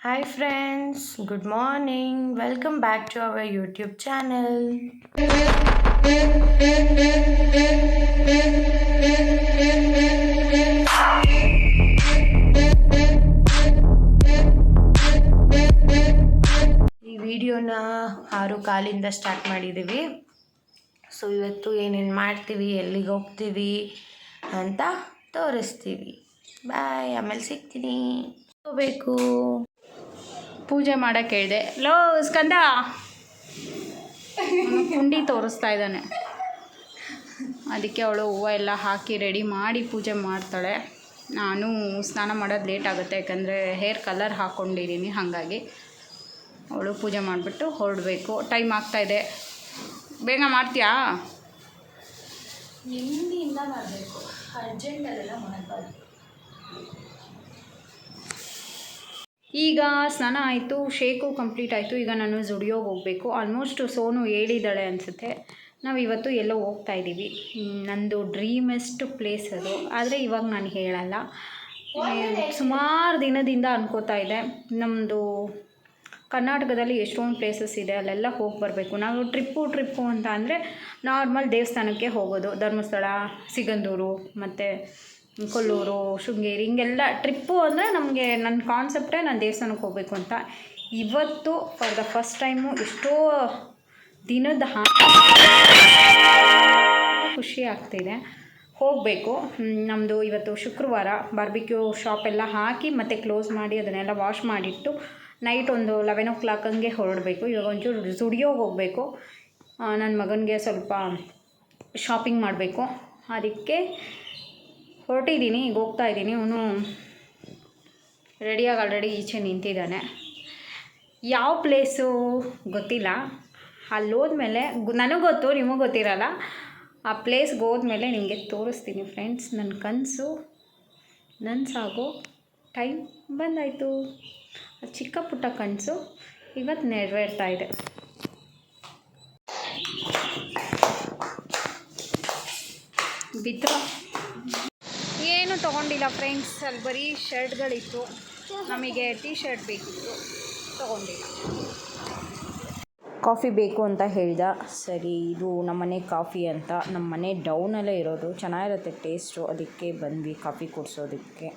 Hi friends, good morning. Welcome back to our YouTube channel. ಈ ವಿಡಿಯೋನ ಆರು ಕಾಲಿಂದ start ಮಾಡಿದ್ದೀವಿ ಸೊ ಇವತ್ತು ಏನೇನು ಮಾಡ್ತೀವಿ ಎಲ್ಲಿಗೆ ಹೋಗ್ತೀವಿ ಅಂತ ತೋರಿಸ್ತೀವಿ ಬಾಯ್ ಆಮೇಲೆ ಸಿಗ್ತೀನಿ ಹೋಗ್ಬೇಕು ಪೂಜೆ ಮಾಡಕ್ಕೆ ಹೇಳಿದೆ. ಲೋ, ಸ್ಕಂದ. ಕುಂಡಿ ತೋರಿಸ್ತಾ ಇದ್ದಾನೆ. ಅದಕ್ಕೆ ಅವಳು ಹೂವು ಎಲ್ಲ ಹಾಕಿ ರೆಡಿ ಮಾಡಿ ಪೂಜೆ ಮಾಡ್ತಾಳೆ. ನಾನು ಸ್ನಾನ ಮಾಡೋದು ಲೇಟ್ ಆಗುತ್ತೆ, ಯಾಕಂದರೆ ಹೇರ್ ಕಲರ್ ಹಾಕ್ಕೊಂಡಿದ್ದೀನಿ ಹಾಗಾಗಿ ಅವಳು ಪೂಜೆ ಮಾಡಿಬಿಟ್ಟು ಹೊರಡಬೇಕು. ಟೈಮ್ ಆಗ್ತಾಯಿದೆ ಬೇಗ ಮಾಡ್ತೀಯಾ? ಮಾಡಬೇಕು. ಅರ್ಜೆಂಟಲ್ಲೆಲ್ಲ ಮಾಡಬಾರ್ದು. ಈಗ ಸ್ನಾನ ಆಯಿತು, ಶೇಕು ಕಂಪ್ಲೀಟ್ ಆಯಿತು, ಈಗ ನಾನು ಜುಡಿಯೋಗೆ ಹೋಗಬೇಕು. ಆಲ್ಮೋಸ್ಟ್ ಸೋನು ಹೇಳಿದ್ದಾಳೆ ಅನಿಸುತ್ತೆ. ನಾವು ಇವತ್ತು ಎಲ್ಲೋ ಹೋಗ್ತಾ ಇದ್ದೀವಿ ನಂದು ಡ್ರೀಮೆಸ್ಟ್ ಪ್ಲೇಸ್ ಅದು. ಆದರೆ ಇವಾಗ ನಾನು ಹೇಳಲ್ಲ. ಸುಮಾರು ದಿನದಿಂದ ಅನ್ಕೋತಾ ಇದೆ. ನಮ್ಮದು ಕರ್ನಾಟಕದಲ್ಲಿ ಎಷ್ಟೊಂದು ಪ್ಲೇಸಸ್ ಇದೆ, ಅಲ್ಲೆಲ್ಲ ಹೋಗಿ ಬರಬೇಕು. ನಾವು ಟ್ರಿಪ್ಪು ಟ್ರಿಪ್ಪು ಅಂತ ಅಂದರೆ ನಾರ್ಮಲ್ ದೇವಸ್ಥಾನಕ್ಕೆ ಹೋಗೋದು. ಧರ್ಮಸ್ಥಳ, ಸಿಗಂದೂರು, ಮತ್ತು ಕೊಲ್ಲೂರು ಶೃಂಗೇರಿ, ಹಿಂಗೆಲ್ಲ ಟ್ರಿಪ್ಪು ಅಂದರೆ ನಮಗೆ ನನ್ನ ಕಾನ್ಸೆಪ್ಟೇ ನಾನು ದೇವಸ್ಥಾನಕ್ಕೆ ಹೋಗಬೇಕು ಅಂತ. ಇವತ್ತು ಫಾರ್ ದ ಫಸ್ಟ್ ಟೈಮು ಎಷ್ಟೋ ದಿನದ ಖುಷಿ ಆಗ್ತಿದೆ. ಹೋಗಬೇಕು. ನಮ್ಮದು ಇವತ್ತು ಶುಕ್ರವಾರ ಬಾರ್ಬಿಕ್ಯೂ ಶಾಪ್ ಎಲ್ಲ ಹಾಕಿ ಮತ್ತೆ ಕ್ಲೋಸ್ ಮಾಡಿ ಅದನ್ನೆಲ್ಲ ವಾಶ್ ಮಾಡಿಟ್ಟು ನೈಟ್ ಒಂದು ಲೆವೆನ್ ಓ ಕ್ಲಾಕ್ ಹಂಗೆ ಹೊರಡಬೇಕು. ಇವಾಗ ಒಂಚೂರು ಸ್ಟುಡಿಯೋಗೆ ಹೋಗಬೇಕು. ನನ್ನ ಮಗನಿಗೆ ಸ್ವಲ್ಪ ಶಾಪಿಂಗ್ ಮಾಡಬೇಕು. ಅದಕ್ಕೆ ಹೊರಟಿದ್ದೀನಿ, ಈಗ ಹೋಗ್ತಾ ಇದ್ದೀನಿ. ಅವನು ರೆಡಿಯಾಗಿ ಆಲ್ರೆಡಿ ಈಚೆ ನಿಂತಿದ್ದಾನೆ. ಯಾವ ಪ್ಲೇಸು ಗೊತ್ತಿಲ್ಲ. ಅಲ್ಲಿ ಹೋದ್ಮೇಲೆ ನನಗೆ ಗೊತ್ತು, ನಿಮಗೆ ಗೊತ್ತಿರಲ್ಲ. ಆ ಪ್ಲೇಸ್ಗೆ ಹೋದ್ಮೇಲೆ ನಿಮಗೆ ತೋರಿಸ್ತೀನಿ ಫ್ರೆಂಡ್ಸ್ ನನ್ನ ಕನಸು ನನಸಾಗೋ ಟೈಮ್ ಬಂದಾಯಿತು. ಚಿಕ್ಕ ಪುಟ್ಟ ಕನಸು ಇವತ್ತು ನೆರವೇರ್ತಾ ಇದೆ. ಏನು ತೊಗೊಂಡಿಲ್ಲ ಫ್ರೆಂಡ್ಸ್, ಅಲ್ಲಿ ಬರೀ ಶರ್ಟ್ಗಳಿತ್ತು. ನಮಗೆ ಟೀ ಶರ್ಟ್ ಬೇಕಿತ್ತು. ತೊಗೊಂಡಿಲ್ಲ. ಕಾಫಿ ಬೇಕು ಅಂತ ಹೇಳಿದ. ಸರಿ, ಇದು ನಮ್ಮನೆ ಕಾಫಿ ಅಂತ. ನಮ್ಮ ಮನೆ ಡೌನಲ್ಲೇ ಇರೋದು. ಚೆನ್ನಾಗಿರುತ್ತೆ ಟೇಸ್ಟು ಅದಕ್ಕೆ ಬಂದ್ವಿ ಕಾಫಿ ಕುಡಿಸೋದಕ್ಕೆ.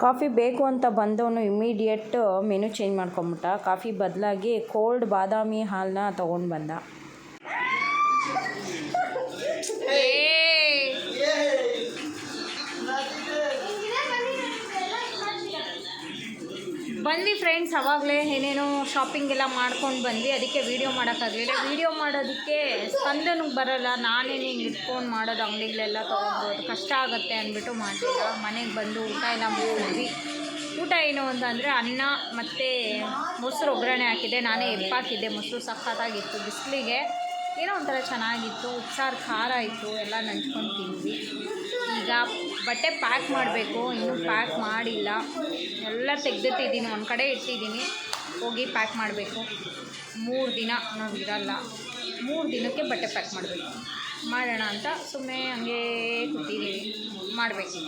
ಕಾಫಿ ಬೇಕು ಅಂತ ಬಂದವನು ಇಮ್ಮಿಡಿಯೇಟ್ ಮೆನು ಚೇಂಜ್ ಮಾಡ್ಕೊಂಬಿಟ್ಟ. ಕಾಫಿ ಬದಲಾಗಿ ಕೋಲ್ಡ್ ಬಾದಾಮಿ ಹಾಲನ್ನ ತೊಗೊಂಡು ಬಂದ. ಬಂದ್ವಿ ಫ್ರೆಂಡ್ಸ್ ಅವಾಗಲೇ ಏನೇನೋ ಶಾಪಿಂಗ್ ಎಲ್ಲ ಮಾಡ್ಕೊಂಡು ಬಂದ್ವಿ. ಅದಕ್ಕೆ ವೀಡಿಯೋ ಮಾಡೋಕ್ಕಾಗಲಿಲ್ಲ. ವೀಡಿಯೋ ಮಾಡೋದಕ್ಕೆ ಸ್ಪಂದನಿಗೆ ಬರೋಲ್ಲ. ನಾನೇನು ಹಿಂಗೆ ಇಟ್ಕೊಂಡು ಮಾಡೋದು, ಅಂಗಡಿಗಳೆಲ್ಲ ತೊಗೊಬೋದು ಕಷ್ಟ ಆಗುತ್ತೆ ಅಂದ್ಬಿಟ್ಟು ಮಾಡಲಿಲ್ಲ ಮನೆಗೆ ಬಂದು ಊಟ ಎಲ್ಲ ಮಾಡಿದ್ವಿ ಊಟ ಏನು ಅಂತಂದರೆ ಅನ್ನ ಮತ್ತು ಮೊಸರು ಒಗ್ಗರಣೆ ಹಾಕಿದ್ದೆ. ನಾನೇ ಎಪ್ಪಾಕಿದ್ದೆ. ಮೊಸರು ಸಖತ್ತಾಗಿತ್ತು. ಬಿಸಿಲಿಗೆ ಏನೋ ಒಂಥರ ಚೆನ್ನಾಗಿತ್ತು, ಉಪ್ಸಾರು, ಖಾರ ಇತ್ತು ಎಲ್ಲ ನಂಚ್ಕೊಂಡು ತಿಂದ್ವಿ. ಈಗ ಬಟ್ಟೆ ಪ್ಯಾಕ್ ಮಾಡಬೇಕು, ಇನ್ನೂ ಪ್ಯಾಕ್ ಮಾಡಿಲ್ಲ. ಎಲ್ಲ ತೆಗ್ದಿಟ್ಟಿದ್ದೀನಿ, ಒಂದು ಕಡೆ ಇಟ್ಟಿದ್ದೀನಿ. ಹೋಗಿ ಪ್ಯಾಕ್ ಮಾಡಬೇಕು. ಮೂರು ದಿನ ನಾವು ಇರಲ್ಲ. ಮೂರು ದಿನಕ್ಕೆ ಬಟ್ಟೆ ಪ್ಯಾಕ್ ಮಾಡಬೇಕು. ಮಾಡೋಣ ಅಂತ ಸುಮ್ಮನೆ ಹಂಗೆ ಕೂತಿದ್ದೀವಿ ಮಾಡಬೇಕು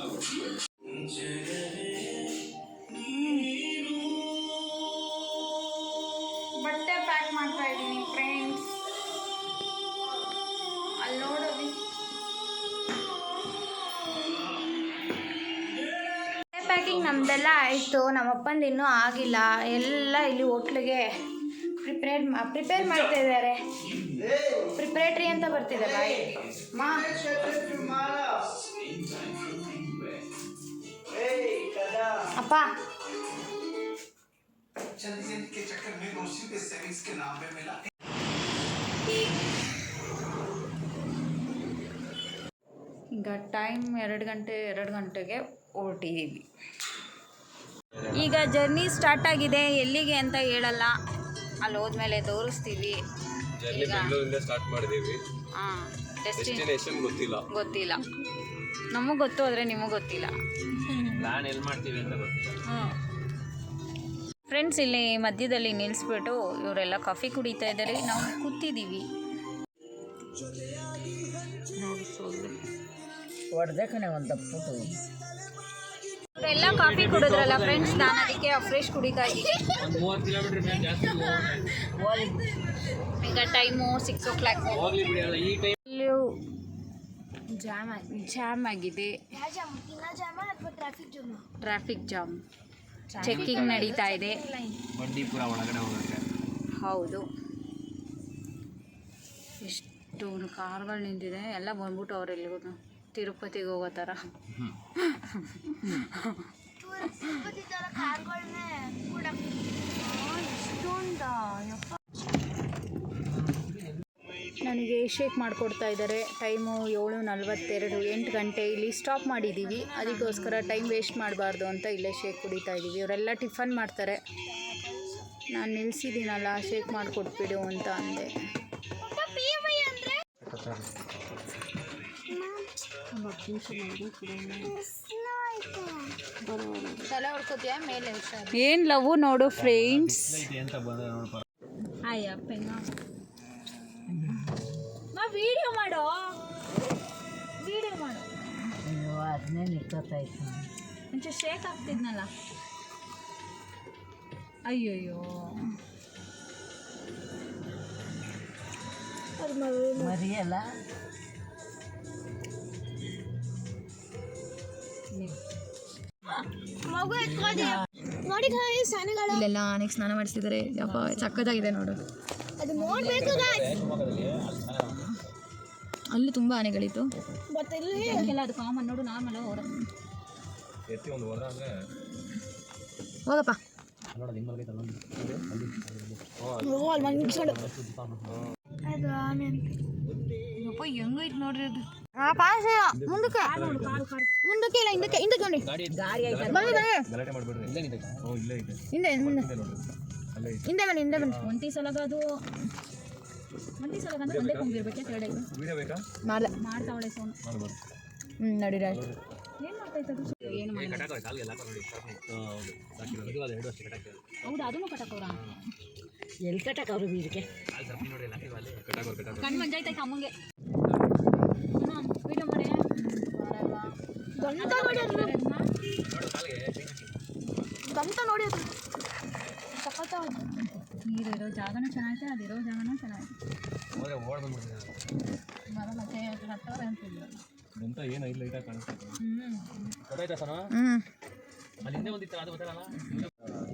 ನಮ್ಮ ನಮ್ಮಪ್ಪಂದು ಇನ್ನೂ ಆಗಿಲ್ಲ. ಎಲ್ಲ ಇಲ್ಲಿ ಹೋಟ್ಲಿಗೆ ಪ್ರಿಪೇರ್ ಪ್ರಿಪೇರ್ ಮಾಡ್ತಾ ಇದ್ದಾರೆ. ಪ್ರಿಪ್ರೇಟ್ರಿ ಅಂತ ಬರ್ತಿದೆ ಬಾಯಿ. ಅಪ್ಪ. ಈಗ ಟೈಮ್ ಎರಡು ಗಂಟೆ, ಎರಡು ಗಂಟೆಗೆ ಹೊರಟಿದ್ದೀವಿ ಈಗ ಜರ್ನಿ ಸ್ಟಾರ್ಟ್ ಆಗಿದೆ. ಎಲ್ಲಿಗೆ ಅಂತ ಹೇಳಲ್ಲ. ಅಲ್ಲಿ ಹೋದ್ಮೇಲೆ ತೋರಿಸ್ತೀವಿ. ಜರ್ನಿ ಬೆಂಗಳೂರಿಂದ ಸ್ಟಾರ್ಟ್ ಹಾಂ ಡೆಸ್ಟಿನೇಷನ್ ಗೊತ್ತಿಲ್ಲ. ಗೊತ್ತಿಲ್ಲ. ನಮಗೆ ಗೊತ್ತು ಆದರೆ ನಿಮಗೆ ಗೊತ್ತಿಲ್ಲ. ಪ್ಲಾನ್ ಎಲ್ಲಿ ಮಾಡ್ತೀವಿ ಅಂತ ಗೊತ್ತಿಲ್ಲ. ಫ್ರೆಂಡ್ಸ್ ಇಲ್ಲಿ ಮಧ್ಯದಲ್ಲಿ ನಿಲ್ಲಿಸ್ಬಿಟ್ಟು ಇವರೆಲ್ಲ ಕಾಫಿ ಕುಡಿತಾ ಇದ್ದಾರೆ. ನಾವು ಕೂತಿದ್ದೀವಿ. ಹೊಡೆದೆ ಕಣೆ ಒಂದು ಫೋಟೋ ಎಲ್ಲ ಕಾಫಿ ಕುಡಿದ್ರಲ್ಲ ಫ್ರೆಂಡ್ಸ್ ನಾನು ಅದಕ್ಕೆ ಫ್ರೆಶ್ ಕುಡಿತಾ ಇದ್ದೀನಿ. ಈಗ time six o'clock jam jam ಆಗಿದೆ. ಟ್ರಾಫಿಕ್ ಜಾಮ್ ಚೆಕ್ಕಿಂಗ್ ನಡೀತಾ ಇದೆ. ಹೌದು. ಎಷ್ಟು ಕಾರ್ಗಳು ನಿಂತಿದೆ. ಎಲ್ಲ ಬಂದ್ಬಿಟ್ಟು ಅವ್ರು ಎಲ್ಲಿಗೂ ತಿರುಪತಿಗೆ ಹೋಗೋ ಥರ ನನಗೆ ಶೇಕ್ ಮಾಡಿಕೊಡ್ತಾ ಇದ್ದಾರೆ. ಟೈಮು ಏಳು ನಲ್ವತ್ತೆರಡು, ಎಂಟು ಗಂಟೆ. ಇಲ್ಲಿ ಸ್ಟಾಪ್ ಮಾಡಿದ್ದೀವಿ ಅದಕ್ಕೋಸ್ಕರ ಟೈಮ್ ವೇಸ್ಟ್ ಮಾಡಬಾರ್ದು ಅಂತ ಇಲ್ಲೇ ಶೇಕ್ ಕುಡಿತಾ ಇದ್ದೀವಿ ಅವರೆಲ್ಲ ಟಿಫನ್ ಮಾಡ್ತಾರೆ. ನಾನು ನಿಲ್ಲಿಸಿದ್ದೀನಲ್ಲ ಶೇಕ್ ಮಾಡಿಕೊಟ್ಬಿಡು ಅಂತ ಅಂದೆ. ಏನು ಲವ್ ನೋಡು ಫ್ರೆಂಡ್ಸ್? ಅಂತ ಬಂದ್ರೆ ನೋಡ್ಪ ಅಯ್ಯಪ್ಪನ ನಾ ವಿಡಿಯೋ ಮಾಡೋ. ವಿಡಿಯೋ ಮಾಡೋ. ಅದನ್ನೇ ನಿಂತ್ಕೊತಾಯ್ತು ಒಂಚೂರು ಶೇಕ್ ಆಗ್ತಿದ್ನಲ್ಲ ಅಯ್ಯೋಯ್ಯೋ. ಮರಿಯಲ್ಲ? ಇಲ್ಲೆಲ್ಲ ಆನೆಗೆ ಸ್ನಾನ ಮಾಡಿಸಿದ್ದಾರೆ. ಯಪ್ಪ ಸಕ್ಕತ್ತಾಗಿದೆ ನೋಡು. ಅಲ್ಲಿ ತುಂಬಾ ಆನೆಗಳಿತ್ತು. ಎಲ್ಲ ಅದು ಕಾಮನ್ ನೋಡು ನಾರ್ಮಲ್ ಅಂದ್ರೆ ಹೋಗಪ್ಪ. ಯಪ್ಪ ಹೆಂಗೈತೆ ನೋಡ್ರಿ ಅದು. ಮುಂದಕ್ಕೆ. ಮುಂದಕ್ಕೆ ಇಲ್ಲ ಹಿಂದಕ್ಕೆ ಹಿಂದಕ್ಕೆ ನೋಡಿ ಗಲಾಟೆ ಮಾಡ್ಬೇಡ್ರಿ. ಇಲ್ಲೇ ನಿಂತೈತೆ ಓ ಇಲ್ಲೇ ಇದೆ. ಹಿಂದೆ ನೋಡ್ರಿ. ಅಲ್ಲೇ ಐತೆ ಹಿಂದೆ ಬನ್ನಿ ಹಿಂದೆ ಬನ್ನಿ. ಒಂಟಿ ಸಲಗ ಅದು. ಒಂಟಿ ಸಲಗ ಅಂದ್ರೆ ಒಂದೇ ಕೊಂಬಿರ್ಬೇಕೆ ತೆರಡೆ ವಿಡಿಯೋ ಬೇಕಾ? ಮಾಡಲ. ಮಾಡ್ತಾವಳೆ ಸೋನ್ ಮಾಡ್ಬೋದು. ಹ್ಞೂ ನಡೀರಿ ಆಯ್ತು ಏನು ಮಾಡ್ತೈತೆ ಅದು? ಏನು ಮಾಡಿ ಕಟಾಕ ಕಾಲ್ಗೆಲ್ಲ ನೋಡಿ ಹೌದು. ಸಾಕಿರೋದು. ಇದು ಅದು ಎರಡು ವರ್ಷ ಕಟಾಕ ಹೌದಾ ಅದನ್ನು ಕಟ್ಟಕೋರ ಎಲ್ಲಿ ಕಟ್ಟಕ್ಕವ್ರು ಬೀದಿಗೆ? ಕಾಲು ಸಪ್ಪಿ ನೋಡಿ ಎಲ್ಲ ಅಲ್ಲಿ. ಕಟಾಕೋರು ಕಟಾಕ ಕಣ್ಣು ಮಂಜಾಯ್ತೈತೆ ಅಮ್ಮಂಗೆ. ದಂತ ನೋಡಿ ಜಾಗನೂ ಅದಿರೋ ಜಾಗನೂ ಚೆನ್ನಾಗೈತೆ. ಹೋದ್ರೆ ಓಡ್ ಬಂದ್ಬಿಡ್ತೀನಿ ಬರಲ್ಲ ಕಟ್ಟವ್ರೆ ಅಂತಿಲ್ಲ ಅಂತ ಏನು ಇಲ್ಲ ಲೈಟಾಗಿ ಕಾಣಿಸ್ತೈತೆ ಹ್ಞೂ ಗೊತ್ತಾಯ್ತಾ ಸನ? ಅಲ್ಲಿ ಹಿಂದೆ ಒಂದಿತ್ತು ಅದು ಗೊತ್ತಲ್ಲ?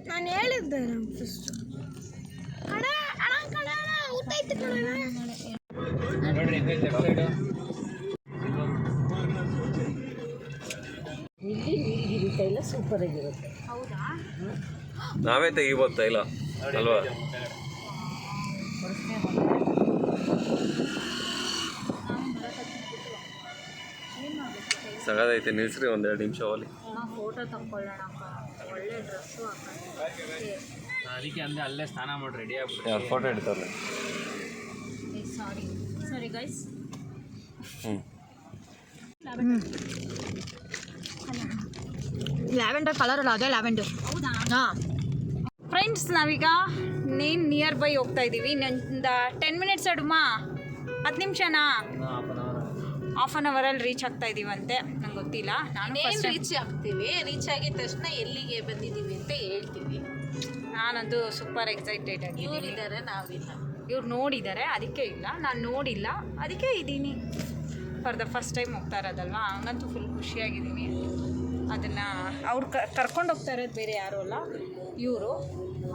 ನಾನು ಹೇಳಿದ್ದೆ ನೋಡ್ರಿ ಹೆಂಗೈತೆ ಲೆಫ್ಟ್ ಸೈಡು ಸೂಪರ್ ಆಗಿರುತ್ತೆ. ಹೌದಾ? ನಾವೇ ತೆಗಿಬೋದು ತೈಲ ಅಲ್ವಾ? ಸಗದೈತೆ ನಿಲ್ಸ್ರಿ ಒಂದೆರಡು ನಿಮಿಷ ಹೋಲಿ ಫೋಟೋ ತಕ್ಕೊಳ್ಳೋಣಪ್ಪ ಒಳ್ಳೆ ಡ್ರೆಸ್ಸು ಅದಕ್ಕೆ ಅಂದರೆ ಅಲ್ಲೇ ಸ್ನಾನ ಮಾಡಿ ರೆಡಿ ಆಗ್ಬಿಟ್ಟು ಯಾರು ಫೋಟೋ ಹಿಡ್ತಾರೆ ಸಾರಿ ಸಾರಿ ಗೈಸ್ ಹ್ಞೂ ಲ್ಯಾವೆಂಡರ್ ಕಲರ್ ಅಲ್ಲ ಅದೇ ಲ್ಯಾವೆಂಡರ್. ಹೌದಾ? ಹಾಂ. ಫ್ರೆಂಡ್ಸ್ ನಾವೀಗ ನೇನ್ ನಿಯರ್ ಬೈ ಹೋಗ್ತಾ ಇದ್ದೀವಿ ನಂದ ಟೆನ್ ಮಿನಿಟ್ಸ್ ಅಡುಮ? ಹತ್ತು ನಿಮಿಷನಾ? ಹಾಫ್ ಆನ್ ಅವರಲ್ಲಿ ರೀಚ್ ಆಗ್ತಾ ಇದೀವಂತೆ. ನಂಗೆ ಗೊತ್ತಿಲ್ಲ. ನಾನು ರೀಚ್ ಆಗ್ತೀವಿ. ರೀಚ್ ಆಗಿದ ತಕ್ಷಣ ಎಲ್ಲಿಗೆ ಬಂದಿದ್ದೀವಿ ಅಂತ ಹೇಳ್ತೀವಿ. ನಾನಂತೂ ಸೂಪರ್ ಎಕ್ಸೈಟೆಡ್ ಆಗಿದ್ದೀನಿ. ಇವರಿದ್ದಾರೆ ನಾವಿಲ್ಲ. ಇವ್ರು ನೋಡಿದ್ದಾರೆ ಅದಕ್ಕೆ ಇಲ್ಲ. ನಾನು ನೋಡಿಲ್ಲ ಅದಕ್ಕೆ ಇದ್ದೀನಿ ಫಾರ್ ದ ಫಸ್ಟ್ ಟೈಮ್ ಹೋಗ್ತಾ ಇರೋದಲ್ವಾ? ಹಂಗಂತೂ ಫುಲ್ ಖುಷಿಯಾಗಿದ್ದೀನಿ. ಅದನ್ನು ಅವ್ರು ಕರ್ಕೊಂಡು ಹೋಗ್ತಾ ಇರೋದು ಬೇರೆ ಯಾರೂ ಅಲ್ಲ ಇವರು.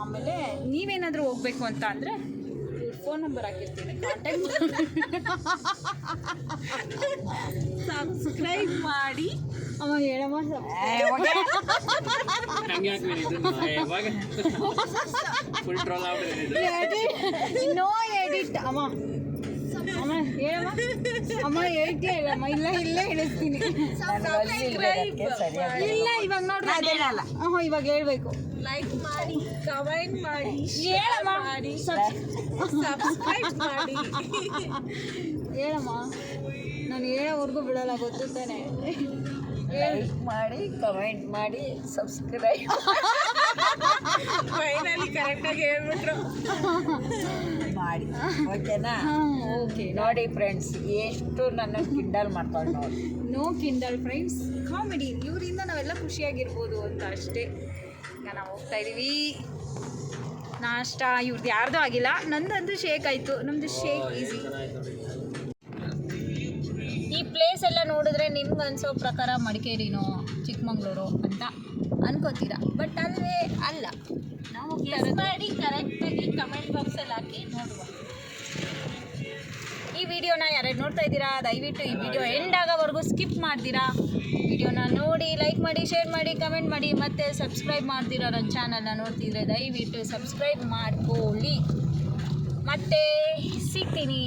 ಆಮೇಲೆ ನೀವೇನಾದರೂ ಹೋಗ್ಬೇಕು ಅಂತ ಅಂದರೆ ಇವ್ರ ಫೋನ್ ನಂಬರ್ ಹಾಕಿರ್ತೀನಿ. ಕಾಂಟ್ಯಾಕ್ಟ್ ಸಬ್ಸ್ಕ್ರೈಬ್ ಮಾಡಿ. ಅಮ್ಮ ಹೇಳಮ್ಮ ನೋ ಎಡಿಟ್ ಅಮ್ಮ ಅಮ್ಮ ಹೇಳಮ್ಮ ಅಮ್ಮ ಹೇಳ್ತೀಯ ಇಲ್ಲಮ್ಮ ಇಲ್ಲ ಇಲ್ಲೇ ಹೇಳಿಸ್ತೀನಿ. ಇಲ್ಲ ಇವಾಗ ನೋಡ್ರಿ. ಅದೇನಲ್ಲ ಹ್ಞೂ ಇವಾಗ ಹೇಳ್ಬೇಕು. ಲೈಕ್ ಮಾಡಿ ಕಮೆಂಟ್ ಮಾಡಿ ಹೇಳಮ್ಮ. ಸಬ್ಸ್ಕ್ರೈಬ್ ಮಾಡಿ. ಹೇಳಮ್ಮ. ನಾನು ಹೇಳೋವರೆಗೂ ಬಿಡಲ್ಲ ಗೊತ್ತು ತಾನೆ. ಲೈಕ್ ಮಾಡಿ ಕಮೆಂಟ್ ಮಾಡಿ ಸಬ್ಸ್ಕ್ರೈಬ್ ಫೈನಲಿ ಕರೆಕ್ಟಾಗಿ ಹೇಳ್ಬಿಟ್ರು. ಮಾಡಿ. ಓಕೆನಾ? ಓಕೆ. ನೋಡಿ ಫ್ರೆಂಡ್ಸ್ ಎಷ್ಟು ನನ್ನ ಕಿಂಡಲ್ ಮಾಡ್ಕೊಂಡು ನೋಡಿ. ನೋ ಕಿಂಡಲ್ ಫ್ರೆಂಡ್ಸ್ ಕಾಮಿಡಿ ಇವರಿಂದ ನಾವೆಲ್ಲ ಖುಷಿಯಾಗಿರ್ಬೋದು ಅಂತ ಅಷ್ಟೇ. ಈಗ ನಾವು ಹೋಗ್ತಾ ಇದ್ದೀವಿ ನಾಷ್ಟ ಇವ್ರದ್ದು ಯಾರ್ದು ಆಗಿಲ್ಲ. ನಂದಂತೂ ಶೇಕ್ ಆಯಿತು. ನಮ್ದು ಶೇಕ್ ಈಸಿ ಪ್ಲೇಸ್ ಎಲ್ಲ ನೋಡಿದ್ರೆ ನಿಮ್ಗೆ ಅನ್ಸೋ ಪ್ರಕಾರ ಮಡಿಕೇರಿನೋ ಚಿಕ್ಕಮಂಗ್ಳೂರು ಅಂತ ಅನ್ಕೋತೀರಾ? ಬಟ್ ಅಲ್ವೇ ಅಲ್ಲ. ನಾವು ಮಾಡಿ ಕರೆಕ್ಟಾಗಿ ಕಮೆಂಟ್ ಬಾಕ್ಸಲ್ಲಿ ಹಾಕಿ ನೋಡುವ. ಈ ವಿಡಿಯೋನ ಯಾರ್ಯಾರು ನೋಡ್ತಾ ಇದ್ದೀರಾ? ದಯವಿಟ್ಟು ಈ ವಿಡಿಯೋ ಎಂಡ್ ಆಗೋವರೆಗೂ ಸ್ಕಿಪ್ ಮಾಡ್ತೀರಾ? ವಿಡಿಯೋನ ನೋಡಿ ಲೈಕ್ ಮಾಡಿ ಶೇರ್ ಮಾಡಿ ಕಮೆಂಟ್ ಮಾಡಿ, ಮತ್ತೆ ಸಬ್ಸ್ಕ್ರೈಬ್ ಮಾಡ್ತೀರಾ ನನ್ನ ಚಾನಲ್ನ ನೋಡ್ತಿದ್ರೆ ದಯವಿಟ್ಟು ಸಬ್ಸ್ಕ್ರೈಬ್ ಮಾಡ್ಕೊಳ್ಳಿ. ಮತ್ತೆ ಸಿಗ್ತೀನಿ.